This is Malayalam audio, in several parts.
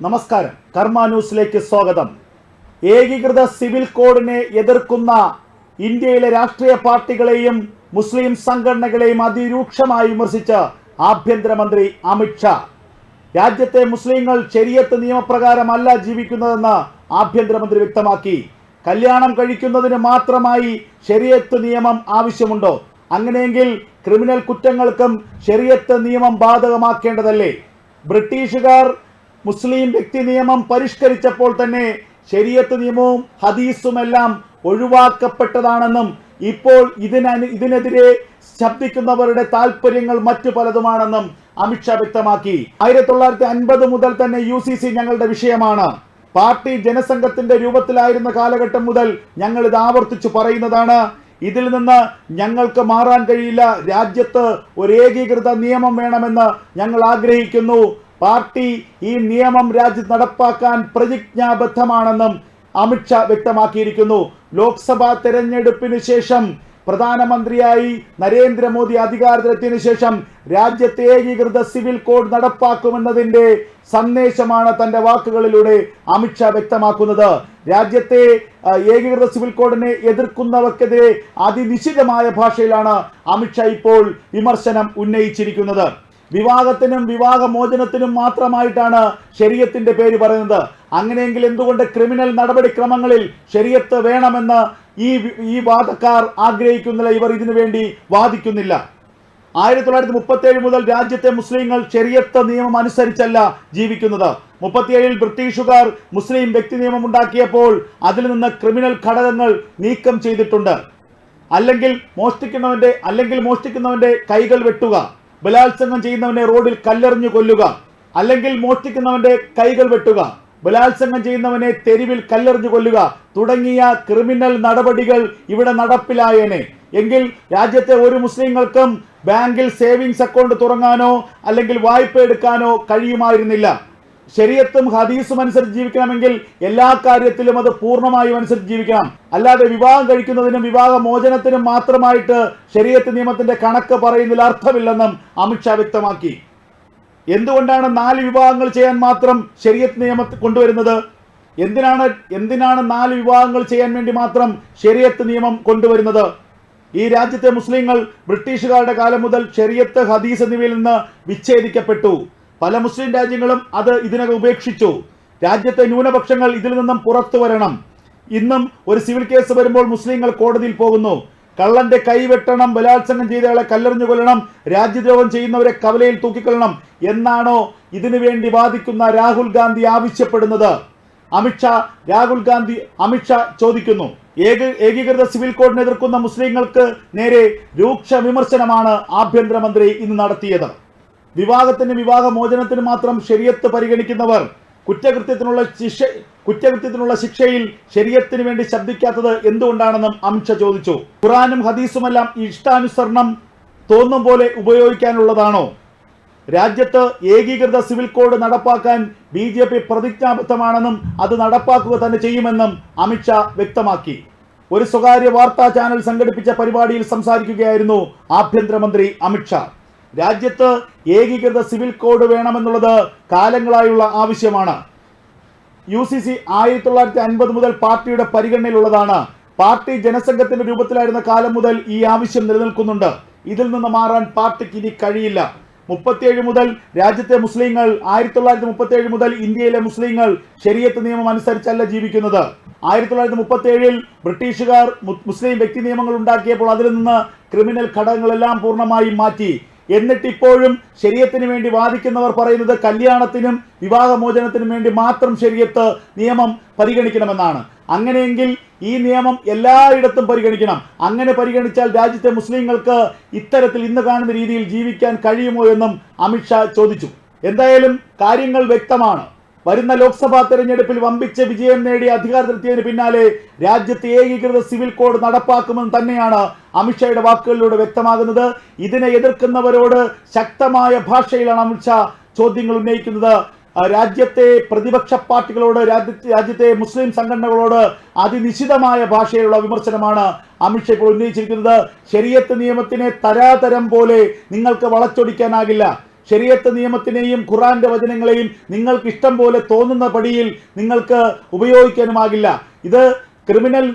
നമസ്കാരം. കർമ്മ ന്യൂസിലേക്ക് സ്വാഗതം. ഏകീകൃത സിവിൽ കോഡിനെ എതിർക്കുന്ന ഇന്ത്യയിലെ രാഷ്ട്രീയ പാർട്ടികളെയും മുസ്ലിം സംഘടനകളെയും അതിരൂക്ഷമായി വിമർശിച്ച് ആഭ്യന്തരമന്ത്രി അമിത്ഷാ രാജ്യത്തെ മുസ്ലിങ്ങൾ ശരിയത്ത് നിയമപ്രകാരമല്ല ജീവിക്കുന്നതെന്ന് ആഭ്യന്തരമന്ത്രി വ്യക്തമാക്കി. കല്യാണം കഴിക്കുന്നതിന് മാത്രമായി ശരിയത്ത് നിയമം ആവശ്യമുണ്ടോ? അങ്ങനെയെങ്കിൽ ക്രിമിനൽ കുറ്റങ്ങൾക്കും ശരിയത്ത് നിയമം ബാധകമാക്കേണ്ടതല്ലേ? ബ്രിട്ടീഷുകാർ മുസ്ലിം വ്യക്തി നിയമം പരിഷ്കരിച്ചപ്പോൾ തന്നെ ശരിയത്ത് നിയമവും ഹദീസുമെല്ലാം ഒഴിവാക്കപ്പെട്ടതാണെന്നും ഇപ്പോൾ ഇതിന ഇതിനെതിരെ ശബ്ദിക്കുന്നവരുടെ താല്പര്യങ്ങൾ മറ്റു പലതുമാണെന്നും അമിത്ഷാ വ്യക്തമാക്കി. ആയിരത്തി തൊള്ളായിരത്തി അൻപത് മുതൽ തന്നെ യു സി സി ഞങ്ങളുടെ വിഷയമാണ്. പാർട്ടി ജനസംഘത്തിന്റെ രൂപത്തിലായിരുന്ന കാലഘട്ടം മുതൽ ഞങ്ങൾ ഇത് ആവർത്തിച്ചു പറയുന്നതാണ്. ഇതിൽ നിന്ന് ഞങ്ങൾക്ക് മാറാൻ കഴിയില്ല. രാജ്യത്ത് ഒരു ഏകീകൃത നിയമം വേണമെന്ന് ഞങ്ങൾ ആഗ്രഹിക്കുന്നു. പാർട്ടി ഈ നിയമം രാജ്യത്ത് നടപ്പാക്കാൻ പ്രതിജ്ഞാബദ്ധമാണെന്നും അമിത്ഷാ വ്യക്തമാക്കിയിരിക്കുന്നു. ലോക്സഭാ തെരഞ്ഞെടുപ്പിന് ശേഷം പ്രധാനമന്ത്രിയായി നരേന്ദ്രമോദി അധികാരത്തിലെത്തിയതിനു ശേഷം രാജ്യത്തെ ഏകീകൃത സിവിൽ കോഡ് നടപ്പാക്കുമെന്നതിന്റെ സന്ദേശമാണ് തന്റെ വാക്കുകളിലൂടെ അമിത്ഷാ വ്യക്തമാക്കുന്നത്. രാജ്യത്തെ ഏകീകൃത സിവിൽ കോഡിനെ എതിർക്കുന്നവർക്കെതിരെ അതിനിശ്ചിതമായ ഭാഷയിലാണ് അമിത്ഷാ ഇപ്പോൾ വിമർശനം ഉന്നയിച്ചിരിക്കുന്നത്. വിവാഹത്തിനും വിവാഹമോചനത്തിനും മാത്രമായിട്ടാണ് ശരീരത്തിന്റെ പേര് പറയുന്നത്. അങ്ങനെയെങ്കിൽ എന്തുകൊണ്ട് ക്രിമിനൽ നടപടിക്രമങ്ങളിൽ ശരീരത്ത് വേണമെന്ന് ഈ ഈ വാദക്കാർ ആഗ്രഹിക്കുന്നില്ല ഇവർ ഇതിനു വേണ്ടി വാദിക്കുന്നില്ല? ആയിരത്തി തൊള്ളായിരത്തി മുപ്പത്തി ഏഴ് മുതൽ രാജ്യത്തെ മുസ്ലിങ്ങൾ ശരിയത്ത് നിയമം അനുസരിച്ചല്ല ജീവിക്കുന്നത്. മുപ്പത്തിയേഴിൽ ബ്രിട്ടീഷുകാർ മുസ്ലിം വ്യക്തി നിയമം ഉണ്ടാക്കിയപ്പോൾ അതിൽ നിന്ന് ക്രിമിനൽ ഘടകങ്ങൾ നീക്കം ചെയ്തിട്ടുണ്ട്. അല്ലെങ്കിൽ മോഷ്ടിക്കുന്നവന്റെ അല്ലെങ്കിൽ മോഷ്ടിക്കുന്നവന്റെ കൈകൾ വെട്ടുക. ബലാത്സംഗം ചെയ്യുന്നവനെ റോഡിൽ കല്ലെറിഞ്ഞു കൊല്ലുക. അല്ലെങ്കിൽ മോഷ്ടിക്കുന്നവന്റെ കൈകൾ വെട്ടുക. ബലാത്സംഗം ചെയ്യുന്നവനെ തെരുവിൽ കല്ലെറിഞ്ഞു കൊല്ലുക. തുടങ്ങിയ ക്രിമിനൽ നടപടികൾ ഇവിടെ നടപ്പിലായേനെ. എങ്കിൽ രാജ്യത്തെ ഒരു മുസ്ലിങ്ങൾക്കും ബാങ്കിൽ സേവിങ്സ് അക്കൗണ്ട് തുടങ്ങാനോ അല്ലെങ്കിൽ വായ്പ എടുക്കാനോ കഴിയുമായിരുന്നില്ല. ശരീരത്തും ഹദീസും അനുസരിച്ച് ജീവിക്കണമെങ്കിൽ എല്ലാ കാര്യത്തിലും അത് പൂർണമായും അനുസരിച്ച് ജീവിക്കണം. അല്ലാതെ വിവാഹം കഴിക്കുന്നതിനും വിവാഹ മോചനത്തിനും മാത്രമായിട്ട് ശരീരത്ത് നിയമത്തിന്റെ കണക്ക് പറയുന്നതിൽ അർത്ഥമില്ലെന്നും അമിത്ഷാ വ്യക്തമാക്കി. എന്തുകൊണ്ടാണ് നാല് വിവാഹങ്ങൾ ചെയ്യാൻ മാത്രം ശരീരത്ത് നിയമത്തിൽ കൊണ്ടുവരുന്നത്? എന്തിനാണ് എന്തിനാണ് നാല് വിവാഹങ്ങൾ ചെയ്യാൻ വേണ്ടി മാത്രം ശരീരത്ത് നിയമം കൊണ്ടുവരുന്നത്? ഈ രാജ്യത്തെ മുസ്ലിങ്ങൾ ബ്രിട്ടീഷുകാരുടെ കാലം മുതൽ ഷെറിയത്ത് ഹദീസ് എന്നിവയിൽ നിന്ന് വിച്ഛേദിക്കപ്പെട്ടു. പല മുസ്ലിം രാജ്യങ്ങളും അത് ഇതിനകം ഉപേക്ഷിച്ചു. രാജ്യത്തെ ന്യൂനപക്ഷങ്ങൾ ഇതിൽ നിന്നും പുറത്തു വരണം. ഇന്നും ഒരു സിവിൽ കേസ് വരുമ്പോൾ മുസ്ലിങ്ങൾ കോടതിയിൽ പോകുന്നു. കള്ളന്റെ കൈവെട്ടണം ബലാത്സംഗം ചെയ്തയാളെ കല്ലെറിഞ്ഞു കൊല്ലണം രാജ്യദ്രോഹം ചെയ്യുന്നവരെ കവലയിൽ തൂക്കിക്കൊള്ളണം എന്നാണോ ഇതിനു വേണ്ടി വാദിക്കുന്ന രാഹുൽ ഗാന്ധി ആവശ്യപ്പെടുന്നത്? അമിത്ഷാ രാഹുൽ ഗാന്ധി അമിത്ഷാ ചോദിക്കുന്നു. ഏക ഏകീകൃത സിവിൽ കോഡിനെ എതിർക്കുന്ന മുസ്ലിങ്ങൾക്ക് നേരെ രൂക്ഷ വിമർശനമാണ് ആഭ്യന്തരമന്ത്രി ഇന്ന് നടത്തിയത്. വിവാഹത്തിന് വിവാഹ മോചനത്തിന് മാത്രം ശരിയത്ത് പരിഗണിക്കുന്നവർ കുറ്റകൃത്യത്തിനുള്ള ശിക്ഷ കുറ്റകൃത്യത്തിനുള്ള ശിക്ഷയിൽ ശരീരത്തിന് വേണ്ടി ശബ്ദിക്കാത്തത് എന്തുകൊണ്ടാണെന്നും അമിത്ഷാ ചോദിച്ചു. ഖുറാനും ഹദീസുമെല്ലാം ഇഷ്ടാനുസരണം തോന്നും പോലെ ഉപയോഗിക്കാനുള്ളതാണോ? രാജ്യത്ത് ഏകീകൃത സിവിൽ കോഡ് നടപ്പാക്കാൻ ബി ജെ പി പ്രതിജ്ഞാബദ്ധമാണെന്നും അത് നടപ്പാക്കുക തന്നെ ചെയ്യുമെന്നും അമിത്ഷാ വ്യക്തമാക്കി. ഒരു സ്വകാര്യ വാർത്താ ചാനൽ സംഘടിപ്പിച്ച പരിപാടിയിൽ സംസാരിക്കുകയായിരുന്നു ആഭ്യന്തരമന്ത്രി അമിത്ഷാ. രാജ്യത്ത് ഏകീകൃത സിവിൽ കോഡ് വേണമെന്നുള്ളത് കാലങ്ങളായുള്ള ആവശ്യമാണ്. യു സി സി ആയിരത്തി തൊള്ളായിരത്തി അൻപത് മുതൽ പാർട്ടിയുടെ പരിഗണനയിലുള്ളതാണ്. പാർട്ടി ജനസംഘത്തിന്റെ രൂപത്തിലായിരുന്ന കാലം മുതൽ ഈ ആവശ്യം നിലനിൽക്കുന്നുണ്ട്. ഇതിൽ നിന്ന് മാറാൻ പാർട്ടിക്ക് ഇനി കഴിയില്ല. മുപ്പത്തിയേഴ് മുതൽ രാജ്യത്തെ മുസ്ലിങ്ങൾ ആയിരത്തി തൊള്ളായിരത്തി മുതൽ ഇന്ത്യയിലെ മുസ്ലിങ്ങൾ ശരീരത്ത് നിയമം അനുസരിച്ചല്ല ജീവിക്കുന്നത്. ആയിരത്തി തൊള്ളായിരത്തി മുപ്പത്തി ഏഴിൽ ബ്രിട്ടീഷുകാർ മുസ്ലിം വ്യക്തി നിയമങ്ങൾ ഉണ്ടാക്കിയപ്പോൾ അതിൽ നിന്ന് ക്രിമിനൽ ഘടകങ്ങളെല്ലാം പൂർണമായും മാറ്റി. എന്നിട്ട് ഇപ്പോഴും ശരീരത്തിന് വേണ്ടി വാദിക്കുന്നവർ പറയുന്നത് കല്യാണത്തിനും വിവാഹമോചനത്തിനും വേണ്ടി മാത്രം ശരീരത്ത് നിയമം പരിഗണിക്കണമെന്നാണ്. അങ്ങനെയെങ്കിൽ ഈ നിയമം എല്ലായിടത്തും പരിഗണിക്കണം. അങ്ങനെ പരിഗണിച്ചാൽ രാജ്യത്തെ മുസ്ലിങ്ങൾക്ക് ഇത്തരത്തിൽ ഇന്ന് കാണുന്ന രീതിയിൽ ജീവിക്കാൻ കഴിയുമോ എന്നും അമിത്ഷാ ചോദിച്ചു. എന്തായാലും കാര്യങ്ങൾ വ്യക്തമാണ്. വരുന്ന ലോക്സഭാ തെരഞ്ഞെടുപ്പിൽ വമ്പിച്ച വിജയം നേടി അധികാരത്തിലെത്തിയതിന് പിന്നാലെ രാജ്യത്തെ ഏകീകൃത സിവിൽ കോഡ് നടപ്പാക്കുമെന്ന് തന്നെയാണ് അമിത്ഷായുടെ വാക്കുകളിലൂടെ വ്യക്തമാകുന്നത്. ഇതിനെ എതിർക്കുന്നവരോട് ശക്തമായ ഭാഷയിലാണ് അമിത്ഷാ ചോദ്യങ്ങൾ ഉന്നയിക്കുന്നത്. രാജ്യത്തെ പ്രതിപക്ഷ പാർട്ടികളോട് രാജ്യത്തെ മുസ്ലിം സംഘടനകളോട് അതിനിശിതമായ ഭാഷയിലുള്ള വിമർശനമാണ് അമിത്ഷാ ഇപ്പോൾ ഉന്നയിച്ചിരിക്കുന്നത്. ശരിയത്ത് നിയമത്തിനെ തരാതരം പോലെ നിങ്ങൾക്ക് വളച്ചൊടിക്കാനാകില്ല. ശരീരത്ത് നിയമത്തിനെയും ഖുറാന്റെ വചനങ്ങളെയും നിങ്ങൾക്ക് ഇഷ്ടം പോലെ തോന്നുന്ന പടിയിൽ നിങ്ങൾക്ക് ഉപയോഗിക്കാനുമാകില്ല. ഇത് ക്രിമിനൽ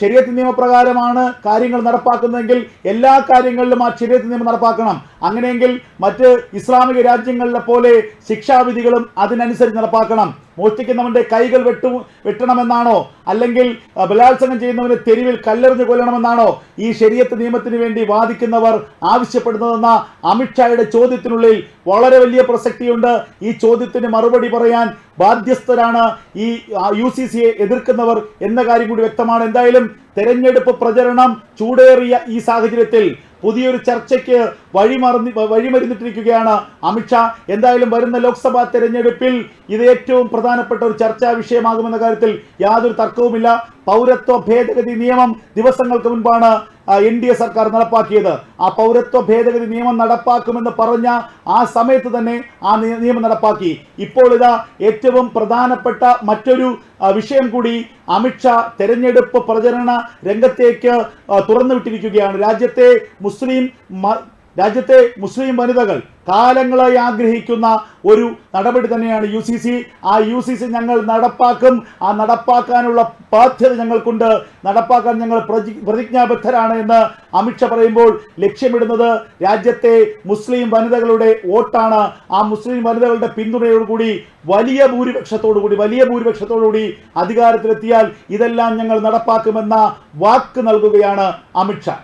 ശരിയത്ത് നിയമപ്രകാരമാണ് കാര്യങ്ങൾ നടപ്പാക്കുന്നതെങ്കിൽ എല്ലാ കാര്യങ്ങളിലും ആ ശരിയത്ത് നിയമം നടപ്പാക്കണം. അങ്ങനെയെങ്കിൽ മറ്റ് ഇസ്ലാമിക രാജ്യങ്ങളിലെ പോലെ ശിക്ഷാവിധികളും അതിനനുസരിച്ച് നടപ്പാക്കണം. മോഷ്ടിക്കുന്നവന്റെ കൈകൾ വെട്ടു വെട്ടണമെന്നാണോ? അല്ലെങ്കിൽ ബലാത്സംഗം ചെയ്യുന്നവന് തെരുവിൽ കല്ലെറിഞ്ഞ് കൊല്ലണമെന്നാണോ? ഈ ശരീരത്ത് നിയമത്തിന് വേണ്ടി വാദിക്കുന്നവർ ആവശ്യപ്പെടുന്നതെന്ന അമിത്ഷായുടെ ചോദ്യത്തിനുള്ളിൽ വളരെ വലിയ പ്രസക്തിയുണ്ട്. ഈ ചോദ്യത്തിന് മറുപടി പറയാൻ ബാധ്യസ്ഥരാണ് ഈ യു സി സിയെ എതിർക്കുന്നവർ എന്ന കാര്യം കൂടി വ്യക്തമാണ്. എന്തായാലും തെരഞ്ഞെടുപ്പ് പ്രചരണം ചൂടേറിയ ഈ സാഹചര്യത്തിൽ പുതിയൊരു ചർച്ചയ്ക്ക് വഴിമറന്നി വഴിമരുന്നിട്ടിരിക്കുകയാണ് അമിത്ഷാ എന്തായാലും വരുന്ന ലോക്സഭാ തെരഞ്ഞെടുപ്പിൽ ഇത് ഏറ്റവും പ്രധാനപ്പെട്ട ഒരു ചർച്ചാ വിഷയമാകുമെന്ന കാര്യത്തിൽ യാതൊരു തർക്കവുമില്ല. പൗരത്വ ഭേദഗതി നിയമം ദിവസങ്ങൾക്ക് മുൻപാണ് എൻ ഡി എ സർക്കാർ നടപ്പാക്കിയത്. ആ പൗരത്വ ഭേദഗതി നിയമം നടപ്പാക്കുമെന്ന് പറഞ്ഞ ആ സമയത്ത് തന്നെ ആ നിയമം നടപ്പാക്കി. ഇപ്പോൾ ഇതാ ഏറ്റവും പ്രധാനപ്പെട്ട മറ്റൊരു വിഷയം കൂടി അമിത്ഷാ തെരഞ്ഞെടുപ്പ് പ്രചരണ രംഗത്തേക്ക് തുറന്നു തുറന്നുവിട്ടിരിക്കുകയാണ്. രാജ്യത്തെ മുസ്ലിം രാജ്യത്തെ മുസ്ലിം വനിതകൾ കാലങ്ങളായി ആഗ്രഹിക്കുന്ന ഒരു നടപടി തന്നെയാണ് യു സി സി ആ യു സി സി ഞങ്ങൾ നടപ്പാക്കും. ആ നടപ്പാക്കാനുള്ള ബാധ്യത ഞങ്ങൾക്കുണ്ട്. നടപ്പാക്കാൻ ഞങ്ങൾ പ്രതി- പ്രതിജ്ഞാബദ്ധരാണ് എന്ന് അമിത്ഷാ പറയുമ്പോൾ ലക്ഷ്യമിടുന്നത് രാജ്യത്തെ മുസ്ലിം വനിതകളുടെ വോട്ടാണ്. ആ മുസ്ലിം വനിതകളുടെ പിന്തുണയോടുകൂടി വലിയ ഭൂരിപക്ഷത്തോടുകൂടി വലിയ ഭൂരിപക്ഷത്തോടുകൂടി അധികാരത്തിലെത്തിയാൽ ഇതെല്ലാം ഞങ്ങൾ നടപ്പാക്കുമെന്ന വാക്ക് നൽകുകയാണ് അമിത്ഷാ.